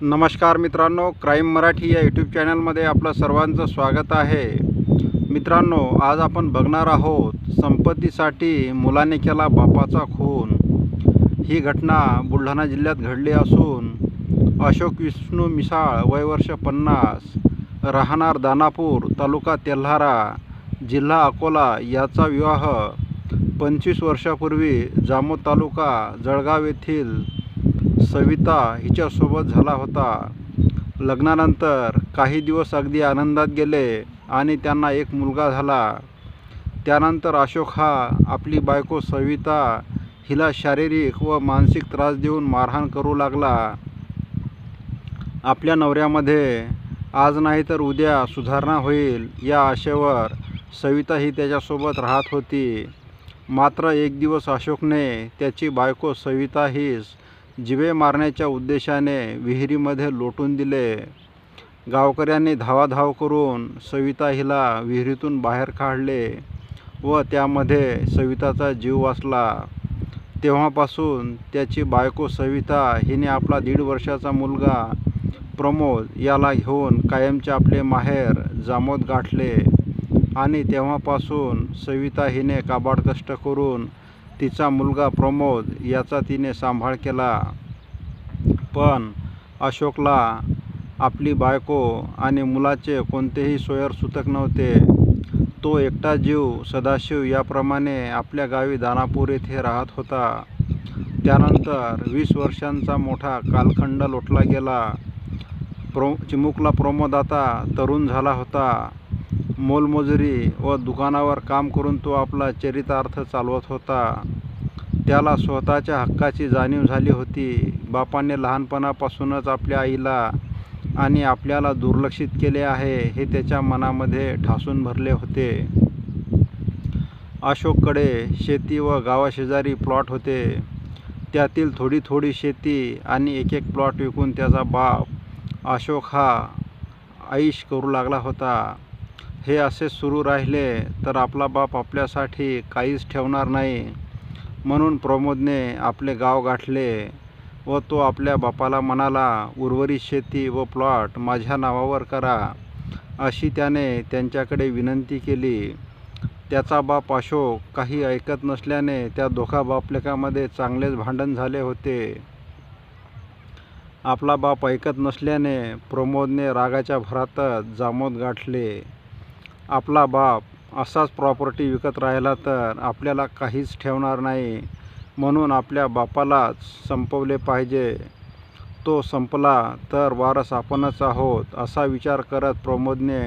नमस्कार मित्रांनो क्राईम मराठी या यूट्यूब चॅनलमध्ये आपलं सर्वांचं स्वागत आहे. मित्रांनो आज आपण बघणार आहोत संपत्तीसाठी मुलाने केला बापाचा खून. ही घटना बुलढाणा जिल्ह्यात घडली असून अशोक विष्णू मिसाळ वय वर्ष पन्नास राहणार दानापूर तालुका तेल्हारा जिल्हा अकोला याचा विवाह पंचवीस वर्षापूर्वी जामोद तालुका जळगाव येथील सविता हिच्यासोबत झाला होता. लग्नानंतर काही दिवस अगदी आनंदात गेले आणि त्यांना एक मुलगा झाला. त्यानंतर अशोक हा आपली बायको सविता हिला शारीरिक व मानसिक त्रास देऊन मारहाण करू लागला. आपल्या नवऱ्यामध्ये आज नाही तर उद्या सुधारणा होईल या आशेवर सविता ही त्याच्यासोबत राहत होती. मात्र एक दिवस अशोकने त्याची बायको सविता हीच जिवे मारण्याच्या उद्देशाने विहिरीमध्ये लोटून दिले. गावकऱ्यांनी धावाधाव करून सविता हिला विहिरीतून बाहेर काढले व त्यामध्ये सविताचा जीव वाचला. तेव्हापासून त्याची बायको सविता हिने आपला दीड वर्षाचा मुलगा प्रमोद याला घेऊन कायमचे आपले माहेर जामोद गाठले आणि तेव्हापासून सविता हिने काबाड कष्ट करून तिचा मुलगा प्रमोद याचा तिने सांभाळ केला. पण अशोकला आपली बायको आणि मुलाचे कोणतेही सोयर सुतक नव्हते. तो एकटा जीव सदाशिव याप्रमाणे आपल्या गावी दानापूर येथे राहत होता. त्यानंतर वीस वर्षांचा मोठा कालखंड लोटला गेला. प्रो चिमुकला प्रमोद आता तरुण झाला होता. मोलमजुरी व दुकानावर काम करून तो आपला चरितार्थ चालवत होता. त्याला स्वतःच्या हक्काची जाणीव झाली होती. बापाने लहानपणापासूनच आपल्या आईला आणि आपल्याला दुर्लक्षित केले आहे हे त्याच्या मनामध्ये ठासून भरले होते. अशोककडे शेती व गावाशेजारी प्लॉट होते. त्यातील थोडी थोडी शेती आणि एक एक प्लॉट विकून त्याचा बाप अशोक हा आईश करू लागला होता. हे असे सुरू राहिले तर आपला बाप आपल्यासाठी काहीच ठेवणार नाही. म्हणून प्रमोदने आपले गाव गाठले व तो आपल्या बापाला म्हणाला उर्वरित शेती व प्लॉट माझ्या नावावर करा. अशी त्याने त्यांच्याकडे विनंती केली. त्याचा बाप अशोक काही ऐकत नसल्याने त्या दोघा बापलेकामध्ये चांगलेच भांडण झाले होते. आपला बाप ऐकत नसल्याने प्रमोदने रागाच्या भरातच जामोद गाठले. आपला बाप असाच प्रॉपर्टी विकत राहिला तर आपल्याला काहीच ठेवणार नाही. म्हणून आपल्या बापालाच संपवले पाहिजे. तो संपला तर वारस आपणच आहोत असा विचार करत प्रमोदने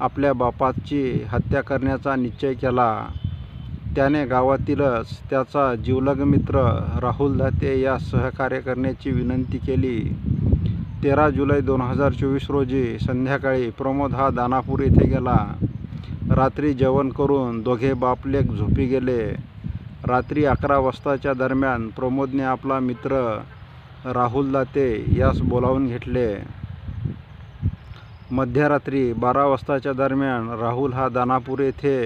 आपल्या बापाची हत्या करण्याचा निश्चय केला. त्याने गावातीलच त्याचा जिवलग मित्र राहुल दाते या सहकार्य करण्याची विनंती केली. तेरा जुलै दोन हजार चोवीस रोजी संध्याकाळी प्रमोद हा दानापूर येथे गेला. रात्री जेवण करून दोघे बापलेक झोपी गेले. रात्री अकरा वाजताच्या दरम्यान प्रमोदने आपला मित्र राहुल दाते यास बोलावून घेतले. मध्यरात्री बारा वाजताच्या दरम्यान राहुल हा दानापूर येथे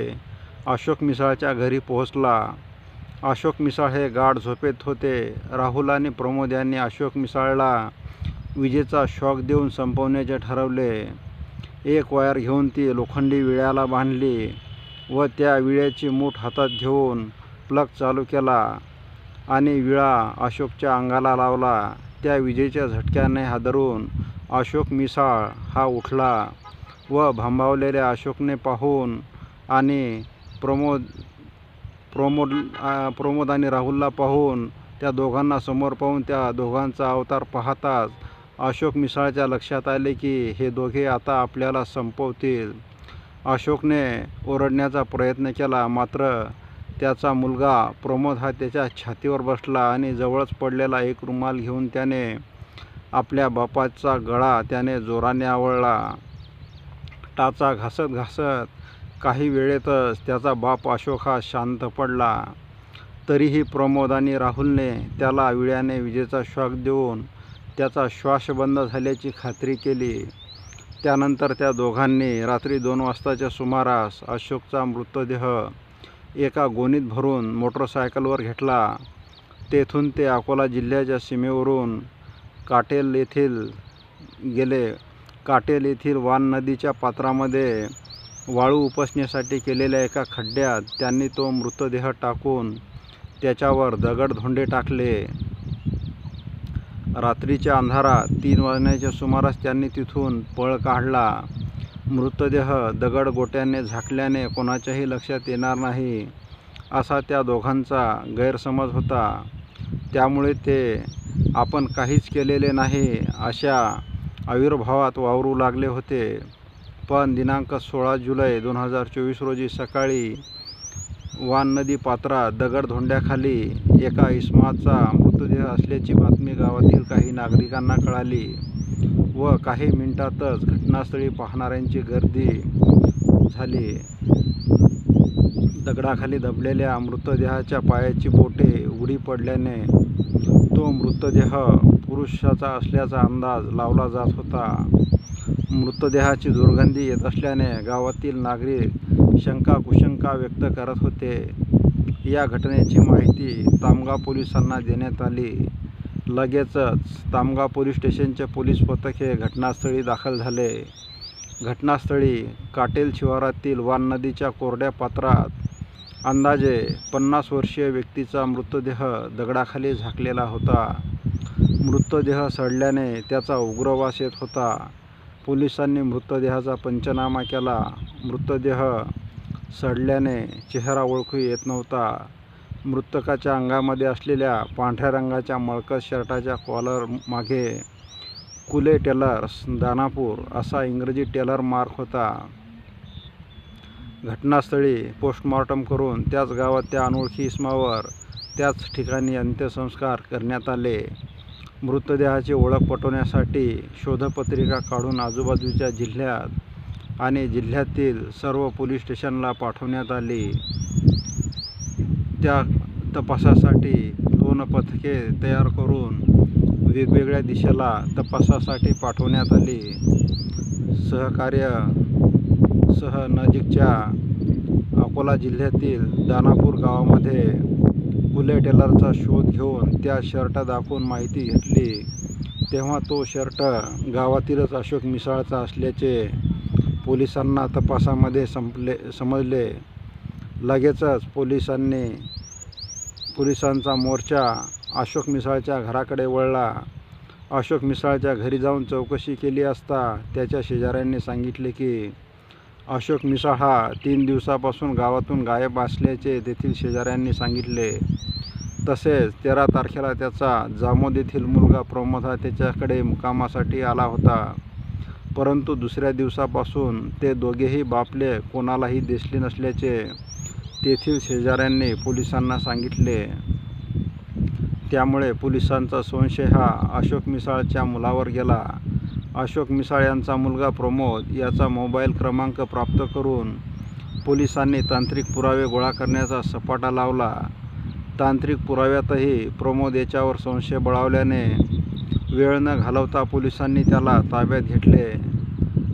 अशोक मिसाळच्या घरी पोहोचला. अशोक मिसाळ हे गाढ झोपेत होते. राहुल आणि प्रमोद यांनी अशोक मिसाळला विजेचा शॉक देऊन संपवण्याचे ठरवले. एक वायर घेऊन ती लोखंडी विळ्याला बांधली व त्या विळ्याची मूठ हातात घेऊन प्लग चालू केला आणि विळा अशोकच्या अंगाला लावला. त्या विजेच्या झटक्याने हादरून अशोक मिसाळ हा उठला व भांबावलेल्या अशोकने पाहून आणि प्रमोद प्रमोद प्रमोद आणि राहुलला पाहून त्या दोघांना समोर पाहून त्या दोघांचा अवतार पाहताच अशोक मिसाळच्या लक्षात आले की हे दोघे आता आपल्याला संपवतील. अशोकने ओरडण्याचा प्रयत्न केला मात्र त्याचा मुलगा प्रमोद हा त्याच्या छातीवर बसला आणि जवळच पडलेला एक रुमाल घेऊन त्याने आपल्या बापाचा गळा त्याने जोराने आवळला. टाचा घासत घासत काही वेळेतच त्याचा बाप अशोक हा शांत पडला. तरीही प्रमोद आणि राहुलने त्याला विळ्याने विजेचा शॉक देऊन त्याचा श्वास बंद झाल्याची खात्री केली. त्यानंतर त्या दोघांनी रात्री दोन वाजताच्या सुमारास अशोकचा मृतदेह एका गोणीत भरून मोटरसायकलवर घेतला. तेथून ते अकोला जिल्ह्याच्या सीमेवरून काटेल येथील गेले. काटेल येथील वान नदीच्या पात्रामध्ये वाळू उपसण्यासाठी केलेल्या एका खड्ड्यात त्यांनी तो मृतदेह टाकून त्याच्यावर दगडधोंडे टाकले. रात्रीच्या अंधारात तीन वाजण्याच्या सुमारास त्यांनी तिथून पळ काढला. मृतदेह दगड गोट्याने झाकल्याने कोणाच्याही लक्षात येणार नाही असा त्या दोघांचा गैरसमज होता. त्यामुळे ते आपण काहीच केलेले नाही अशा आविर्भावात वावरू लागले होते. पण दिनांक सोळा जुलै दोन हजार चोवीस रोजी सकाळी वान नदी पात्रात दगडधोंड्याखाली एका इस्माचा मृतदेह असल्याची बातमी गावातील काही नागरिकांना कळाली व काही मिनिटातच घटनास्थळी पाहणाऱ्यांची गर्दी झाली. दगडाखाली दबलेल्या मृतदेहाच्या पायाची बोटे उघडी पडल्याने तो मृतदेह पुरुषाचा असल्याचा अंदाज लावला जात होता. मृतदेहाची दुर्गंधी येत असल्याने गावातील नागरिक शंका कुशंका व्यक्त करत होते. या घटनेची माहिती तामगाव पोलिसांना देण्यात आली. लगेचच तामगाव पोलीस स्टेशनचे पोलीस पथक हे घटनास्थळी दाखल झाले. घटनास्थळी काटेल शिवारातील वान नदीच्या कोरड्या पात्रात अंदाजे पन्नास वर्षीय व्यक्तीचा मृतदेह दगडाखाली झाकलेला होता. मृतदेह सडल्याने त्याचा उग्र वास येत होता. पोलिसांनी मृतदेहाचा पंचनामा केला. मृतदेह सडल्याने चेहरा ओळखू येत नव्हता. मृतकाच्या अंगामध्ये असलेल्या पांढऱ्या रंगाच्या मळकत शर्टाच्या कॉलर मागे कुले टेलर्स दानापूर असा इंग्रजी टेलर मार्क होता. घटनास्थळी पोस्टमॉर्टम करून त्याच गावात त्या अनोळखी इसमावर त्याच ठिकाणी अंत्यसंस्कार करण्यात आले. मृतदेहाची ओळख पटवण्यासाठी शोधपत्रिका काढून आजूबाजूच्या जिल्ह्यात आणि जिल्ह्यातील सर्व पोलीस स्टेशनला पाठवण्यात आली. त्या तपासासाठी दोन पथके तयार करून वेगवेगळ्या दिशेला तपासासाठी पाठवण्यात आली. सहकार्य सह नजीकच्या अकोला जिल्ह्यातील दानापूर गावामध्ये फुले टेलरचा शोध घेऊन त्या शर्ट दाखवून माहिती घेतली. तेव्हा तो शर्ट गावातीलच अशोक मिसाळचा असल्याचे पोलिसांना तपासामध्ये संपले समजले. लगेचच पोलिसांनी पोलिसांचा मोर्चा अशोक मिसाळच्या घराकडे वळला. अशोक मिसाळच्या घरी जाऊन चौकशी केली असता त्याच्या शेजाऱ्यांनी सांगितले की अशोक मिसाळ हा तीन दिवसापासून गावातून गायब असल्याचे तेथील शेजाऱ्यांनी सांगितले. तसेच तेरा तारखेला त्याचा जामोद येथील मुलगा प्रमोद हा त्याच्याकडे मुकामासाठी आला होता. परंतु दुसऱ्या दिवसापासून ते दोघेही बापले कोणालाही दिसले नसल्याचे तेथील शेजाऱ्यांनी पोलिसांना सांगितले. त्यामुळे पोलिसांचा संशय हा अशोक मिसाळच्या मुलावर गेला. अशोक मिसाळ यांचा मुलगा प्रमोद याचा मोबाईल क्रमांक प्राप्त करून पोलिसांनी तांत्रिक पुरावे गोळा करण्याचा सपाटा लावला. तांत्रिक पुराव्यातही प्रमोद याच्यावर संशय बळावल्याने वेळ न घालवता पोलिसांनी त्याला ताब्यात घेतले.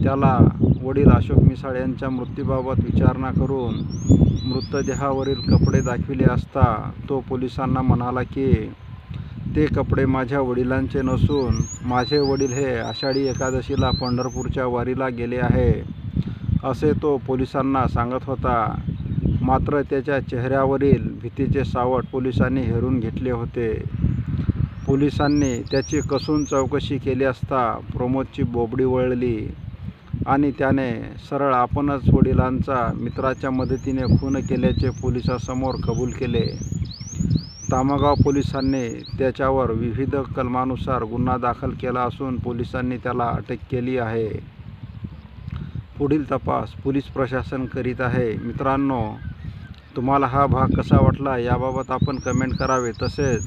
त्याला वडील अशोक मिसाळ यांच्या मृत्यूबाबत विचारणा करून मृतदेहावरील कपडे दाखविले असता तो पोलिसांना म्हणाला की ते कपडे माझ्या वडिलांचे नसून माझे वडील हे आषाढी एकादशीला पंढरपूरच्या वारीला गेले आहे असे तो पोलिसांना सांगत होता. मात्र त्याच्या चेहऱ्यावरील भीतीचे सावट पोलिसांनी हेरून घेतले होते. पोलिसांनी त्याची कसून चौकशी केली असता प्रमोदची बोबडी वळली आणि त्याने सरळ आपणच वडिलांचा मित्राच्या मदतीने खून केल्याचे पोलिसासमोर कबूल केले. तामगाव पोलिसांनी त्याच्यावर विविध कलमानुसार गुन्हा दाखल केला असून पोलिसांनी त्याला अटक केली आहे. पुढील तपास पोलीस प्रशासन करीत आहे. मित्रांनो तुम्हाला हा भाग कसा वाटला याबाबत आपण कमेंट करावे. तसेच